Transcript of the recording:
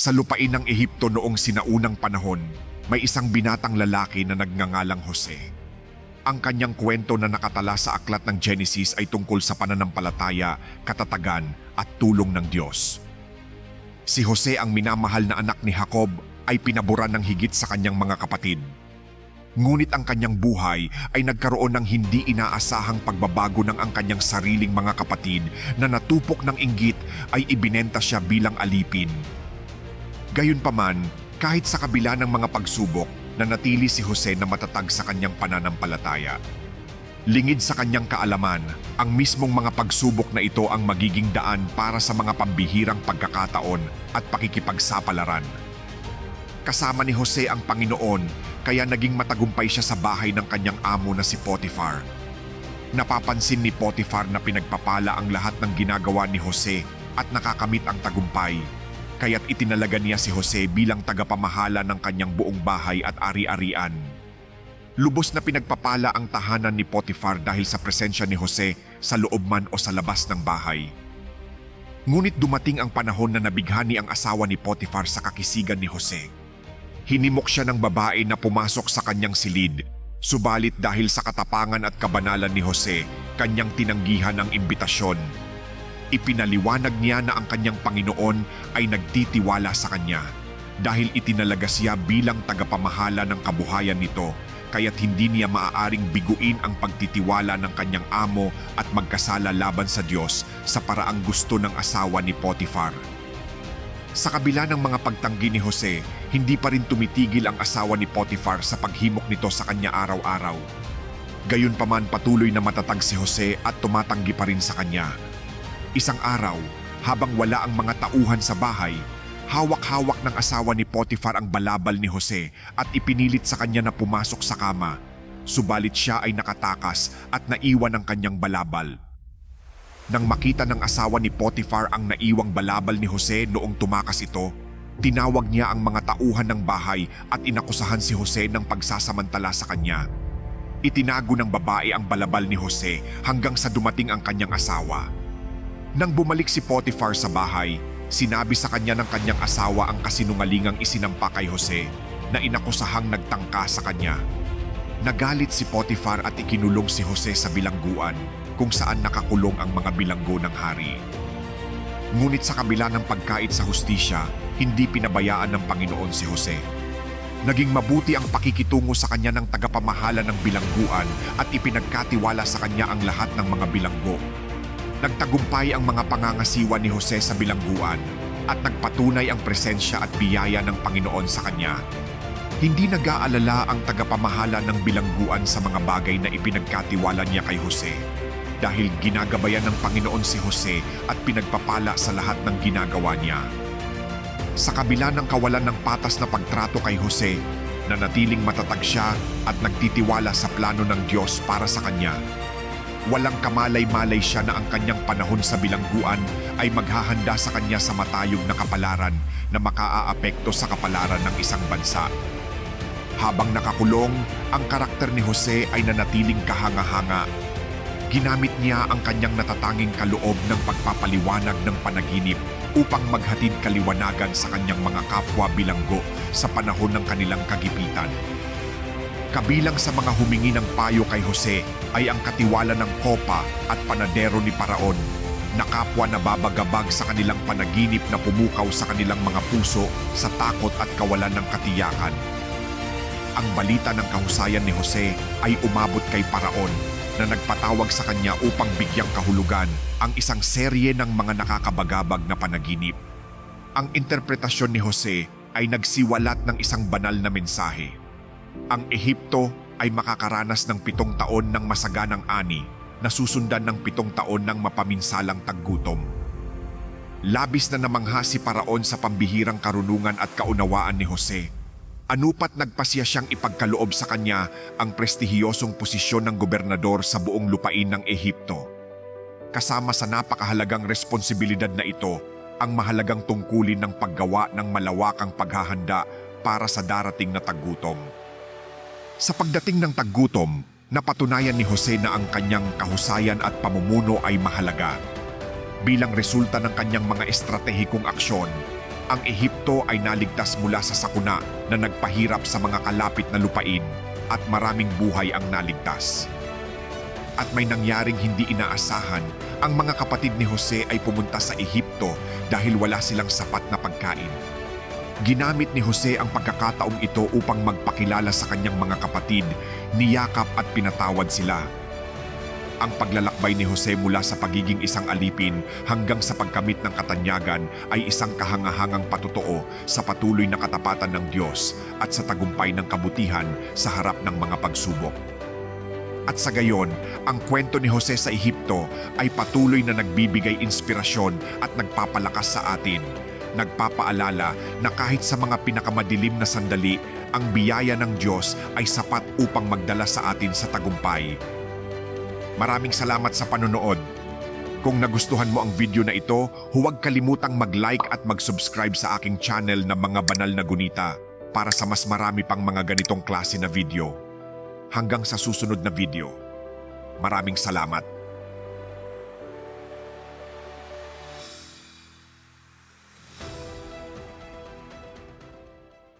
Sa lupain ng Ehipto noong sinaunang panahon, may isang binatang lalaki na nagngangalang Jose. Ang kanyang kwento na nakatala sa aklat ng Genesis ay tungkol sa pananampalataya, katatagan at tulong ng Diyos. Si Jose ang minamahal na anak ni Jacob ay pinaboran ng higit sa kanyang mga kapatid. Ngunit ang kanyang buhay ay nagkaroon ng hindi inaasahang pagbabago ng ang kanyang sariling mga kapatid na natupok ng inggit ay ibinenta siya bilang alipin. Gayunpaman, kahit sa kabila ng mga pagsubok, nanatili si Jose na matatag sa kanyang pananampalataya. Lingid sa kanyang kaalaman, ang mismong mga pagsubok na ito ang magiging daan para sa mga pambihirang pagkakataon at pakikipagsapalaran. Kasama ni Jose ang Panginoon kaya naging matagumpay siya sa bahay ng kanyang amo na si Potiphar. Napapansin ni Potiphar na pinagpapala ang lahat ng ginagawa ni Jose at nakakamit ang tagumpay. Kaya't itinalaga niya si Jose bilang tagapamahala ng kanyang buong bahay at ari-arian. Lubos na pinagpapala ang tahanan ni Potiphar dahil sa presensya ni Jose sa loob man o sa labas ng bahay. Ngunit dumating ang panahon na nabighani ang asawa ni Potiphar sa kakisigan ni Jose. Hinimok siya ng babae na pumasok sa kanyang silid, subalit dahil sa katapangan at kabanalan ni Jose, kanyang tinanggihan ang imbitasyon. Ipinaliwanag niya na ang kanyang Panginoon ay nagtitiwala sa kanya dahil itinalaga siya bilang tagapamahala ng kabuhayan nito kaya't hindi niya maaaring biguin ang pagtitiwala ng kanyang amo at magkasala laban sa Diyos sa paraang gusto ng asawa ni Potiphar. Sa kabila ng mga pagtanggi ni Jose, hindi pa rin tumitigil ang asawa ni Potiphar sa paghimok nito sa kanya araw-araw. Gayunpaman patuloy na matatag si Jose at tumatanggi pa rin sa kanya. Isang araw, habang wala ang mga tauhan sa bahay, hawak-hawak ng asawa ni Potiphar ang balabal ni Jose at ipinilit sa kanya na pumasok sa kama. Subalit siya ay nakatakas at naiwan ang kanyang balabal. Nang makita ng asawa ni Potiphar ang naiwang balabal ni Jose noong tumakas ito, tinawag niya ang mga tauhan ng bahay at inakusahan si Jose ng pagsasamantala sa kanya. Itinago ng babae ang balabal ni Jose hanggang sa dumating ang kanyang asawa. Nang bumalik si Potiphar sa bahay, sinabi sa kanya ng kanyang asawa ang kasinungalingang isinampa kay Jose na inakusahang nagtangka sa kanya. Nagalit si Potiphar at ikinulong si Jose sa bilangguan kung saan nakakulong ang mga bilanggo ng hari. Ngunit sa kabila ng pagkait sa hustisya, hindi pinabayaan ng Panginoon si Jose. Naging mabuti ang pakikitungo sa kanya ng tagapamahala ng bilangguan at ipinagkatiwala sa kanya ang lahat ng mga bilanggo. Nagtagumpay ang mga pangangasiwa ni Jose sa bilangguan at nagpatunay ang presensya at biyaya ng Panginoon sa kanya. Hindi nag-aalala ang tagapamahala ng bilangguan sa mga bagay na ipinagkatiwala niya kay Jose dahil ginagabayan ng Panginoon si Jose at pinagpapala sa lahat ng ginagawa niya. Sa kabila ng kawalan ng patas na pagtrato kay Jose, nanatiling matatag siya at nagtitiwala sa plano ng Diyos para sa kanya. Walang kamalay-malay siya na ang kanyang panahon sa bilangguan ay maghahanda sa kanya sa matayog na kapalaran na makaaapekto sa kapalaran ng isang bansa. Habang nakakulong, ang karakter ni Jose ay nanatiling kahanga-hanga. Ginamit niya ang kanyang natatanging kaloob ng pagpapaliwanag ng panaginip upang maghatid kaliwanagan sa kanyang mga kapwa bilanggo sa panahon ng kanilang kagipitan. Kabilang sa mga humingi ng payo kay Jose ay ang katiwala ng kopa at panadero ni Paraon na kapwa na babagabag sa kanilang panaginip na pumukaw sa kanilang mga puso sa takot at kawalan ng katiyakan. Ang balita ng kahusayan ni Jose ay umabot kay Paraon na nagpatawag sa kanya upang bigyang kahulugan ang isang serye ng mga nakakabagabag na panaginip. Ang interpretasyon ni Jose ay nagsiwalat ng isang banal na mensahe. Ang Ehipto ay makakaranas ng pitong taon ng masaganang ani na susundan ng pitong taon ng mapaminsalang taggutom. Labis na namangha si Paraon sa pambihirang karunungan at kaunawaan ni Jose. Anupat nagpasya siyang ipagkaloob sa kanya ang prestihiyosong posisyon ng gobernador sa buong lupain ng Ehipto. Kasama sa napakahalagang responsibilidad na ito ang mahalagang tungkulin ng paggawa ng malawakang paghahanda para sa darating na taggutom. Sa pagdating ng taggutom, napatunayan ni Jose na ang kanyang kahusayan at pamumuno ay mahalaga. Bilang resulta ng kanyang mga estratehikong aksyon, ang Ehipto ay naligtas mula sa sakuna na nagpahirap sa mga kalapit na lupain at maraming buhay ang naligtas. At may nangyaring hindi inaasahan, ang mga kapatid ni Jose ay pumunta sa Ehipto dahil wala silang sapat na pagkain. Ginamit ni Jose ang pagkakataong ito upang magpakilala sa kanyang mga kapatid, niyakap at pinatawad sila. Ang paglalakbay ni Jose mula sa pagiging isang alipin hanggang sa pagkamit ng katanyagan ay isang kahangahangang patutuo sa patuloy na katapatan ng Diyos at sa tagumpay ng kabutihan sa harap ng mga pagsubok. At sa gayon, ang kwento ni Jose sa Ehipto ay patuloy na nagbibigay inspirasyon at nagpapalakas sa atin. Nagpapaalala na kahit sa mga pinakamadilim na sandali, ang biyaya ng Diyos ay sapat upang magdala sa atin sa tagumpay. Maraming salamat sa panonood. Kung nagustuhan mo ang video na ito, huwag kalimutang mag-like at mag-subscribe sa aking channel na mga banal na gunita para sa mas marami pang mga ganitong klase na video. Hanggang sa susunod na video. Maraming salamat.